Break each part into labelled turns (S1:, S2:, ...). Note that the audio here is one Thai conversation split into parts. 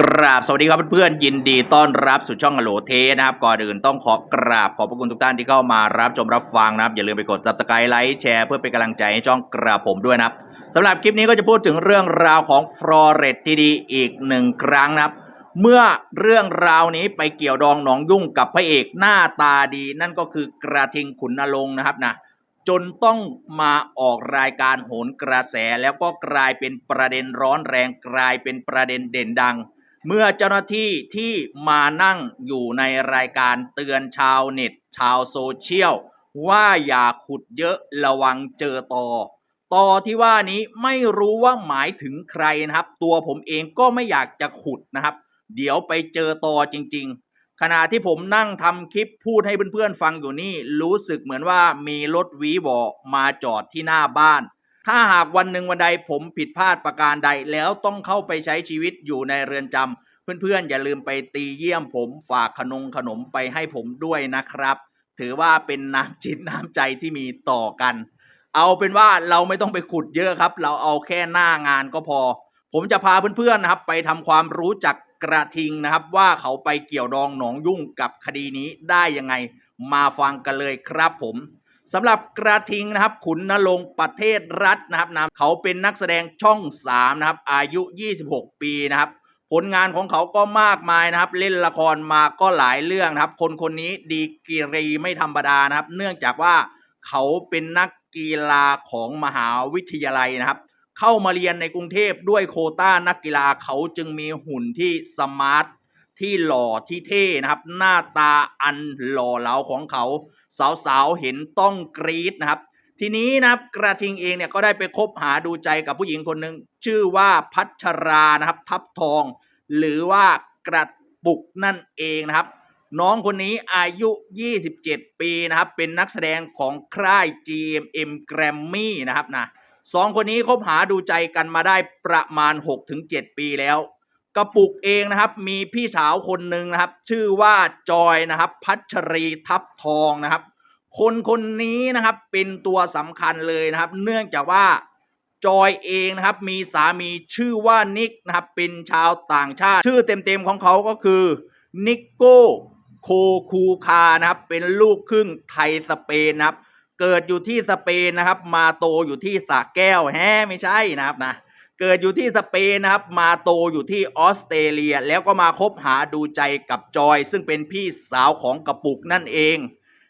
S1: กราบสวัสดีครับเพื่อนๆยินดีต้อนรับสู่ช่องอโหลเทนะครับก่อนอื่นต้องขอกราบขอบพระคุณทุกท่านที่เข้ามารับชมรับฟังนะครับ อย่าลืมไปกด subscribe ไลค์แชร์เพื่อเป็นกำลังใจให้ช่องกราบผมด้วยนะครับสำหรับคลิปนี้ก็จะพูดถึงเรื่องราวของฟลอเรตที่ดีอีกหนึ่งครั้งนะครับ เมื่อเรื่องราวนี้ไปเกี่ยวดองหนองยุ่งกับพระเอกหน้าตาดี นั่นก็คือกระทิงขุนนรงค์นะครับนะจนต้องมาออกรายการโหนกระแสแล้วก็กลายเป็นประเด็นร้อนแรงกลายเป็นประเด็นเด่นดัง เมื่อเจ้าหน้าที่ที่มานั่งอยู่ในรายการเตือนชาวเน็ต ชาวโซเชียล ว่าอย่าขุดเยอะระวังเจอตอตอที่ว่านี้ไม่รู้ว่าหมายถึงใครนะครับ ตัวผมเองก็ไม่อยากจะขุดนะครับ เดี๋ยวไปเจอตอจริง ๆ ขณะที่ผมนั่งทำคลิปพูดให้เพื่อนๆฟังอยู่นี่ รู้สึกเหมือนว่ามีรถวีบอมาจอดที่หน้าบ้าน ถ้าหากวันหนึ่งวันใดผมผิดพลาดประการใดแล้วต้องเข้าไปใช้ชีวิตอยู่ในเรือนจำเพื่อนๆ อย่าลืมไปตีเยี่ยมผมฝากขนมขนมไปให้ผมด้วยนะครับ ถือว่าเป็นน้ำจิตน้ำใจที่มีต่อกัน เอาเป็นว่าเราไม่ต้องไปขุดเยอะครับ เราเอาแค่หน้างานก็พอ ผมจะพาเพื่อนๆนะครับ ไปทำความรู้จักกระทิงนะครับ ว่าเขาไปเกี่ยวดองหนองยุ่งกับคดีนี้ได้ยังไง มาฟังกันเลยครับผม สำหรับกระทิงนะครับขุนนรงประเทศรัฐนะครับนะเขาเป็นนักแสดงช่อง 3 นะครับ อายุ 26 ปีนะครับ ผลงานของเขาก็มากมายนะครับ เล่นละครมาก็หลายเรื่องนะครับ คนคนนี้ดีกรีไม่ธรรมดานะครับ เนื่องจากว่าเขาเป็นนักกีฬาของมหาวิทยาลัยนะครับ เข้ามาเรียนในกรุงเทพด้วยโคต้านักกีฬาเขาจึงมีหุ่นที่สมาร์ท ที่หล่อที่เท่นะครับ หน้าตาอันหล่อเหลาของเขา สาวๆเห็นต้องกรี๊ดนะครับ ทีนี้นะครับกระทิงเองเนี่ยก็ได้ไปคบหาดูใจกับผู้หญิงคนหนึ่งชื่อว่าพัชรานะครับ ทับทอง หรือว่ากระปุกนั่นเองนะครับ น้องคนนี้อายุ 27 ปีนะครับ เป็นนักแสดงของค่าย GMM Grammy นะครับนะสองคนนี้คบหาดูใจกันมาได้ประมาณ 6-7 ปีแล้ว กระปุกเองนะครับ มีพี่สาวคนหนึ่งนะครับ ชื่อว่าจอยนะครับ พัชรีทับทองนะครับ คนคนนี้นะครับเป็นตัวสำคัญเลยนะครับ เนื่องจากว่าจอยเองนะครับ มีสามีชื่อว่านิกนะครับ เป็นชาวต่างชาติ ชื่อเต็มๆของเขาก็คือนิโก้โคคูคานะครับ เป็นลูกครึ่งไทยสเปนนะครับ เกิดอยู่ที่สเปนนะครับ มาโตอยู่ที่สระแก้วแฮไม่ใช่นะครับนะ เกิดอยู่ที่สเปนนะครับ มาโตอยู่ที่ออสเตรเลีย แล้วก็มาคบหาดูใจกับจอย ซึ่งเป็นพี่สาวของกระปุกนั่นเอง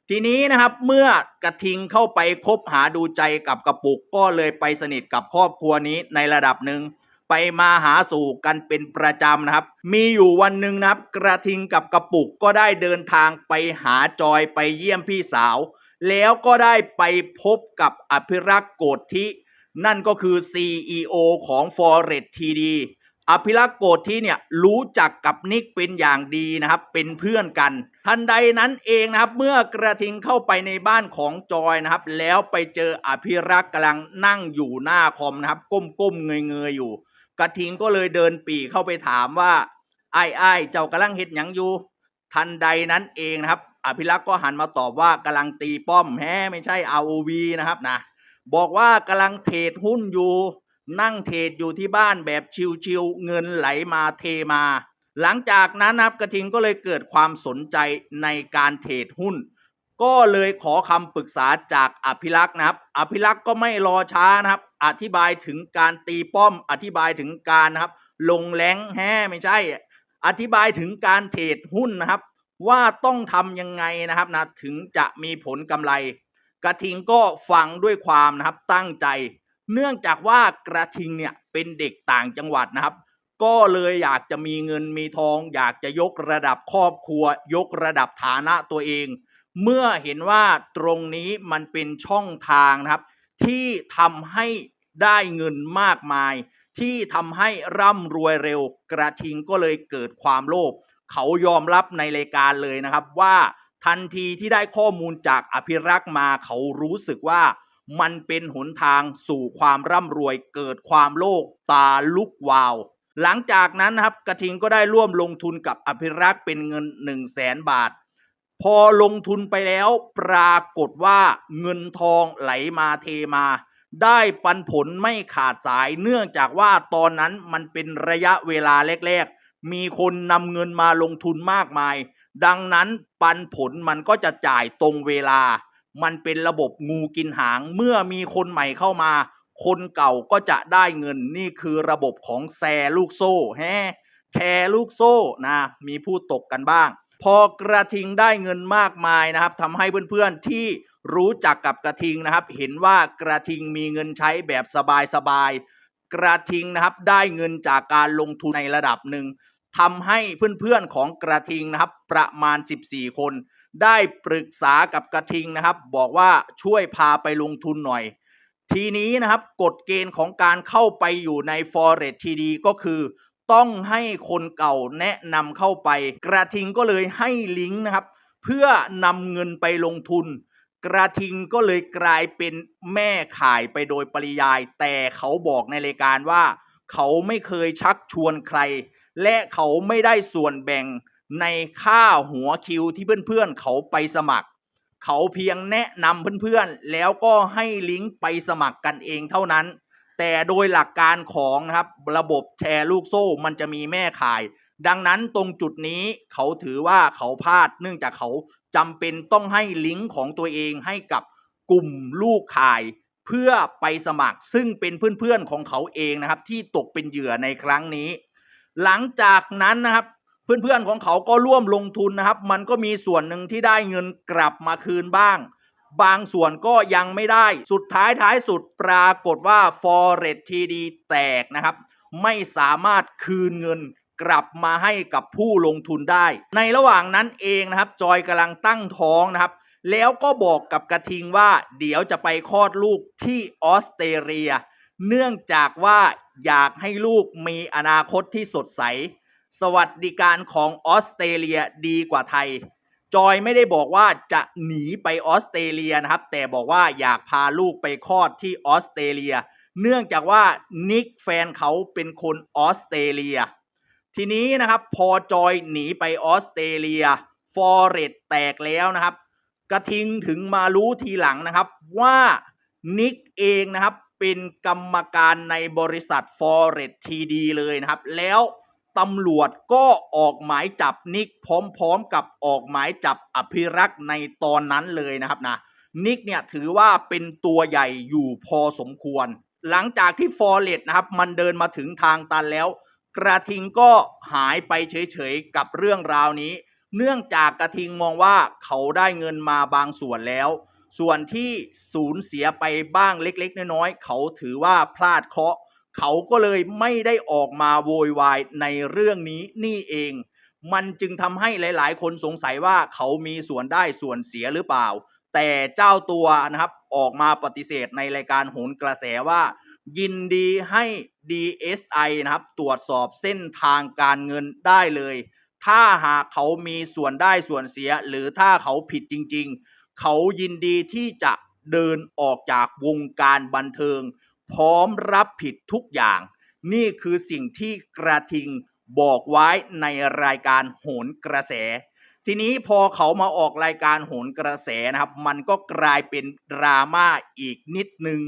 S1: ทีนี้นะครับเมื่อกระทิงเข้าไปคบหาดูใจกับกระปุกก็เลยไปสนิทกับครอบครัวนี้ในระดับหนึ่งไปมาหาสู่กันเป็นประจำนะครับ มีอยู่วันหนึ่งนะครับ กระทิงกับกระปุกก็ได้เดินทางไปหาจอยไปเยี่ยมพี่สาว แล้วก็ได้ไปพบกับอภิรักษ์โกธิ นั่นก็คือ CEO ของ Forex TD อภิรักษ์โกธิเนี่ยรู้จักกับนิกเป็นอย่างดีนะครับ เป็นเพื่อนกัน ทันใดนั้นเองนะครับ เมื่อกระทิงเข้าไปในบ้านของจอยนะครับ แล้วไปเจออภิรักษ์กำลังนั่งอยู่หน้าคอมนะครับ ก้มๆเงยๆอยู่ กระทิงก็เลยเดินปรีเข้าไปถามว่าไอ้ไอ้เจ้ากำลังเฮ็ดหยังอยู่ ทันใดนั้นเองนะครับ อภิรักษ์ก็หันมาตอบว่ากำลังตีป้อมแฮไม่ใช่ ROV นะครับนะ บอกว่ากำลังเทรดหุ้นอยู่ นั่งเทรดอยู่ที่บ้านแบบชิวๆเงินไหลมาเทมา หลังจากนั้นนะครับกระทิงก็เลยเกิดความสนใจในการเทรดหุ้น ก็เลยขอคำปรึกษาจากอภิรักษ์นะครับ อภิรักษ์ก็ไม่รอช้านะครับ อธิบายถึงการตีป้อม อธิบายถึงการนะครับ ลงแรงแฮ่ไม่ใช่ อธิบายถึงการเทรดหุ้นนะครับ ว่าต้องทำยังไงนะครับนะถึงจะมีผลกำไร กระทิงก็ฟังด้วยความนะครับตั้งใจ เนื่องจากว่ากระทิงเนี่ยเป็นเด็กต่างจังหวัดนะครับ ก็เลยอยากจะมีเงินมีทอง อยากจะยกระดับครอบครัว ยกระดับฐานะตัวเอง เมื่อเห็นว่าตรงนี้มันเป็นช่องทางนะครับ ที่ทำให้ได้เงินมากมาย ที่ทำให้ร่ำรวยเร็ว กระทิงก็เลยเกิดความโลภเขายอมรับในรายการเลยนะครับว่า ทันทีที่ได้ข้อมูลจากอภิรักษ์มาเขารู้สึกว่ามันเป็นหนทางสู่ความร่ำรวยเกิดความโลภตาลุกวาว หลังจากนั้นนะครับกระทิงก็ได้ร่วมลงทุนกับอภิรักษ์เป็นเงิน 1 0 0 0 0แสนบาท พอลงทุนไปแล้วปรากฏว่าเงินทองไหลมาเทมา ได้ปันผลไม่ขาดสายเนื่องจากว่าตอนนั้นมันเป็นระยะเวลาแรก ๆ มีคนนำเงินมาลงทุนมากมาย ดังนั้นปันผลมันก็จะจ่ายตรงเวลา มันเป็นระบบงูกินหาง เมื่อมีคนใหม่เข้ามา คนเก่าก็จะได้เงินนี่คือระบบของแชร์ลูกโซ่แฮแชร์ลูกโซ่นะมีผู้ตกกันบ้าง พอกระทิงได้เงินมากมายนะครับทำให้เพื่อนๆที่รู้จักกับกระทิงนะครับ เห็นว่ากระทิงมีเงินใช้แบบสบายๆกระทิงนะครับได้เงินจากการลงทุนในระดับหนึ่ง ทำให้เพื่อนๆของกระทิงนะครับ ประมาณ 14 คน ได้ปรึกษากับกระทิงนะครับ บอกว่าช่วยพาไปลงทุนหน่อย ทีนี้นะครับกฎเกณฑ์ของการเข้าไปอยู่ใน Forex TD ก็คือ ต้องให้คนเก่าแนะนำเข้าไป กระทิงก็เลยให้ลิงก์นะครับ เพื่อนำเงินไปลงทุนกระทิงก็เลยกลายเป็นแม่ขายไปโดยปริยาย แต่เขาบอกในรายการว่า เขาไม่เคยชักชวนใคร และเขาไม่ได้ส่วนแบ่งในค่าหัวคิวที่เพื่อนๆเขาไปสมัคร เขาเพียงแนะนำเพื่อนๆ แล้วก็ให้ลิงก์ไปสมัครกันเองเท่านั้น แต่โดยหลักการของนะครับระบบแชร์ลูกโซ่มันจะมีแม่ขาย ดังนั้นตรงจุดนี้เขาถือว่าเขาพลาดเนื่องจากเขาจำเป็นต้องให้ลิงก์ของตัวเองให้กับกลุ่มลูกขาย เพื่อไปสมัครซึ่งเป็นเพื่อนๆของเขาเองนะครับ ที่ตกเป็นเหยื่อในครั้งนี้ หลังจากนั้นนะครับ เพื่อนๆของเขาก็ร่วมลงทุนนะครับ มันก็มีส่วนหนึ่งที่ได้เงินกลับมาคืนบ้าง บางส่วนก็ยังไม่ได้สุดท้ายท้ายสุดปรากฏว่า Forex TD แตกนะครับ ไม่สามารถคืนเงินกลับมาให้กับผู้ลงทุนได้ ในระหว่างนั้นเองนะครับ จอยกำลังตั้งท้องนะครับ แล้วก็บอกกับกระทิงว่า เดี๋ยวจะไปคลอดลูกที่ออสเตรเลีย เนื่องจากว่าอยากให้ลูกมีอนาคตที่สดใส สวัสดิการของออสเตรเลียดีกว่าไทย จอยไม่ได้บอกว่าจะหนีไปออสเตรเลียนะครับ แต่บอกว่าอยากพาลูกไปคลอดที่ออสเตรเลีย เนื่องจากว่านิกแฟนเขาเป็นคนออสเตรเลีย ทีนี้นะครับพอจอยหนีไปออสเตรเลียฟอเรตแตกแล้วนะครับ กระทิงถึงมารู้ทีหลังนะครับว่านิกเองนะครับ เป็นกรรมการในบริษัท Forex TD เลยนะครับ แล้วตำรวจก็ออกหมายจับนิกพร้อมๆกับออกหมายจับอภิรักษ์ในตอนนั้นเลยนะครับนะนิกเนี่ยถือว่าเป็นตัวใหญ่อยู่พอสมควร หลังจากที่ Forex นะครับ มันเดินมาถึงทางตันแล้ว กระทิงก็หายไปเฉยๆ กับเรื่องราวนี้ เนื่องจากกระทิงมองว่าเขาได้เงินมาบางส่วนแล้ว ส่วนที่สูญเสียไปบ้างเล็ก ๆ น้อยๆเขาถือว่าพลาดเคาะ เขาก็เลยไม่ได้ออกมาโวยวายในเรื่องนี้นี่เอง มันจึงทำให้หลาย ๆ คนสงสัยว่าเขามีส่วนได้ส่วนเสียหรือเปล่า แต่เจ้าตัวนะครับออกมาปฏิเสธในรายการโหนกระแสว่า ยินดีให้ DSI นะครับตรวจสอบเส้นทางการเงินได้เลย ถ้าหากเขามีส่วนได้ส่วนเสีย หรือถ้าเขาผิดจริง ๆ เขายินดีที่จะเดินออกจากวงการบันเทิง พร้อมรับผิดทุกอย่าง นี่คือสิ่งที่กระทิงบอกไว้ในรายการโหนกระแส ทีนี้พอเขามาออกรายการโหนกระแสนะครับ มันก็กลายเป็นดราม่าอีกนิดนึง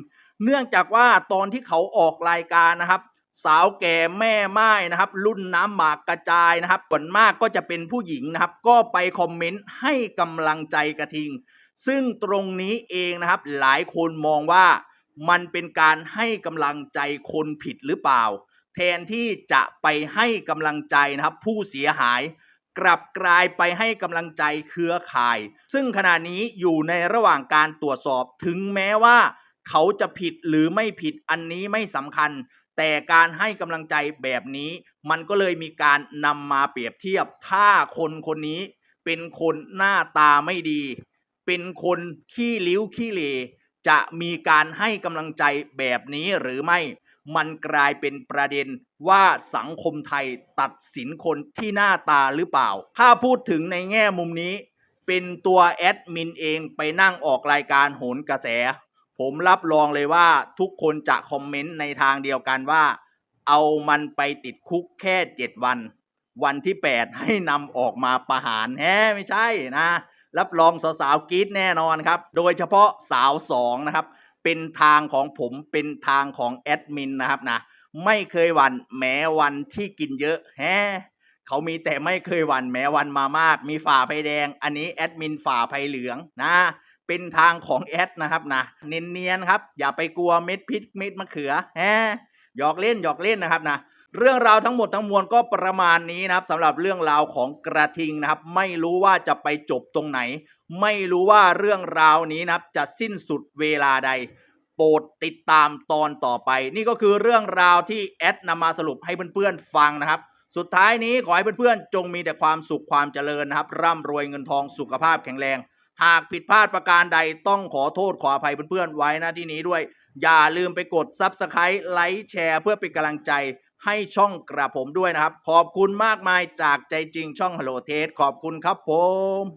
S1: เนื่องจากว่าตอนที่เขาออกรายการนะครับ สาวแก่แม่ไม้นะครับ รุ่นน้ำหมากกระจายนะครับส่วนมากก็จะเป็นผู้หญิงนะครับ ก็ไปคอมเมนต์ให้กำลังใจกระทิง ซึ่งตรงนี้เองนะครับ หลายคนมองว่ามันเป็นการให้กำลังใจคนผิดหรือเปล่า แทนที่จะไปให้กำลังใจนะครับ ผู้เสียหาย กลับกลายไปให้กำลังใจเครือข่าย ซึ่งขณะนี้อยู่ในระหว่างการตรวจสอบถึงแม้ว่า เขาจะผิดหรือไม่ผิดอันนี้ไม่สำคัญ แต่การให้กำลังใจแบบนี้ มันก็เลยมีการนำมาเปรียบเทียบ ถ้าคนคนนี้เป็นคนหน้าตาไม่ดี เป็นคนขี้ลิ้วขี้เหร่จะมีการให้กำลังใจแบบนี้หรือไม่ มันกลายเป็นประเด็นว่าสังคมไทยตัดสินคนที่หน้าตาหรือเปล่า ถ้าพูดถึงในแง่มุมนี้ เป็นตัวแอดมินเองไปนั่งออกรายการโหนกระแส ผมรับรองเลยว่าทุกคนจะคอมเมนต์ในทางเดียวกันว่า เอามันไปติดคุกแค่7วัน วันที่ 8 ให้นำออกมาประหารแฮไม่ใช่นะ รับรองสาวๆกรีดแน่นอนครับ โดยเฉพาะสาวสองนะครับ เป็นทางของผมเป็นทางของแอดมินนะครับนะไม่เคยหวันแม้วันที่กินเยอะแฮเขามีแต่ไม่เคยหวันแม้วันมามาก มีฝ่าไฟแดง อันนี้แอดมินฝ่าไฟเหลืองนะ เป็นทางของแอดนะครับนะเนียนๆครับ อย่าไปกลัวเม็ดพริกเม็ดมะเขือแฮหยอกเล่นหยอกเล่นนะครับนะเรื่องราวทั้งหมดทั้งมวลก็ประมาณนี้นะครับสำหรับเรื่องราวของกระทิงนะครับ ไม่รู้ว่าจะไปจบตรงไหน ไม่รู้ว่าเรื่องราวนี้นะครับ จะสิ้นสุดเวลาใด โปรดติดตามตอนต่อไป นี่ก็คือเรื่องราวที่แอดนำมาสรุปให้เพื่อนๆฟังนะครับ สุดท้ายนี้ขอให้เพื่อนๆจงมีแต่ความสุขความเจริญนะครับ ร่ำรวยเงินทองสุขภาพแข็งแรง หากผิดพลาดประการใดต้องขอโทษขออภัยเพื่อนๆไว้นะที่นี้ด้วย อย่าลืมไปกด Subscribe ไลค์แชร์เพื่อเป็นกำลังใจให้ช่องกระผมด้วยนะครับ ขอบคุณมากมายจากใจจริงช่อง Hello t a s t ขอบคุณครับผม